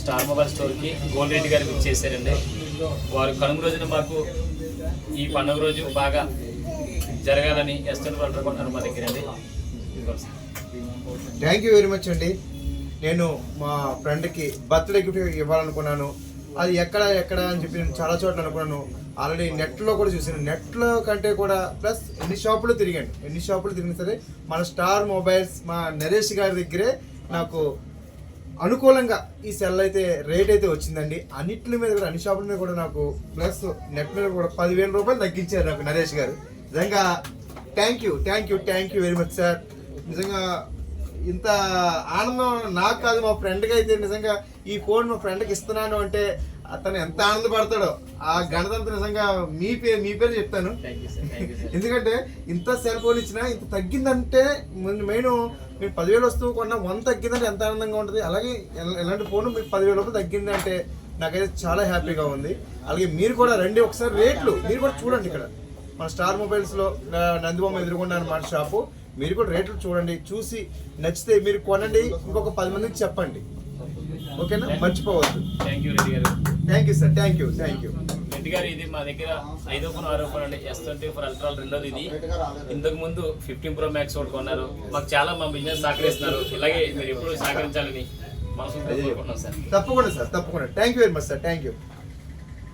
Star mobile స్టోర్కి gold Reddy గారు విచ్ చేశారండి వారు కనుమ రోజున మాకు ఈ పండుగ రోజు బాగా జరగాలని ఎస్టన్ అనుకుంటున్నారు మా దగ్గర అండి థ్యాంక్ యూ వెరీ మచ్ అండి. నేను మా ఫ్రెండ్కి బర్త్డే గిఫ్ట్ ఇవ్వాలనుకున్నాను. అది ఎక్కడ ఎక్కడ అని చెప్పి నేను చాలా చోట్ల అనుకున్నాను. ఆల్రెడీ నెట్లో కూడా చూసాను నెట్లో కంటే కూడా ప్లస్ ఎన్ని షాపులు తిరిగాను. ఎన్ని షాపులు తిరిగినా సరే మన స్టార్ మొబైల్స్ మా నరేష్ గారి దగ్గరే నాకు అనుకూలంగా ఈ సెల్ అయితే రేట్ అయితే వచ్చిందండి. అన్నిటి మీద కూడా అన్ని షాపుల మీద కూడా నాకు ప్లస్ నెట్ మీద కూడా పదివేల రూపాయలు తగ్గించారు నాకు నరేష్ గారు. నిజంగా thank you thank you thank you very much sir నిజంగా ఇంత ఆనందం నాకు కాదు మా ఫ్రెండ్కి అయితే నిజంగా ఈ ఫోన్ మా ఫ్రెండ్కి ఇస్తున్నాను అంటే అతను ఎంత ఆనందపడతాడో ఆ గణతంత్ర నిజంగా మీ పేరు మీ పేరు చెప్తాను. ఎందుకంటే ఇంత సెల్ ఫోన్ ఇచ్చినా ఇంత తగ్గిందంటే మెయిన్ మీరు పదివేలు వస్తువు కొన్నా వంద తగ్గిందంటే ఎంత ఆనందంగా ఉంటుంది? అలాగే ఎల- ఎలాంటి ఫోన్ మీకు పదివేల రూపాయలు తగ్గిందంటే నాకైతే చాలా హ్యాపీగా ఉంది. అలాగే మీరు కూడా రండి ఒకసారి రేట్లు మీరు కూడా చూడండి ఇక్కడ. మన స్టార్ మొబైల్స్లో నందిబొమ్మ ఎదురుకున్న అనమాట షాపు. మీరు కూడా రేట్లు చూడండి చూసి నచ్చితే మీరు కొనండి ఇంకొక పది మందికి చెప్పండి. ఓకేనా? మర్చిపోవద్దు. Thank you sir thank you thank you Reddy గారు ఇది మా దగ్గర ఐదో ఫోన్ ఆరో ఫోన్ అండి ఎస్ ట్వంటీ ఫోర్ అల్ట్రాల్ రెండోది ఇది. ఇంతకు ముందు ఫిఫ్టీన్ ప్రో మ్యాక్స్ ఒకటి కొన్నారు. మాకు చాలా మా బిజినెస్ సహకరిస్తున్నారు. ఇలాగే మీరు ఎప్పుడు సహకరించాలని మనసు కోరుకుంటున్నాం సార్. తప్పకుండా సార్ తప్పకుండా. Thank you very much sir thank you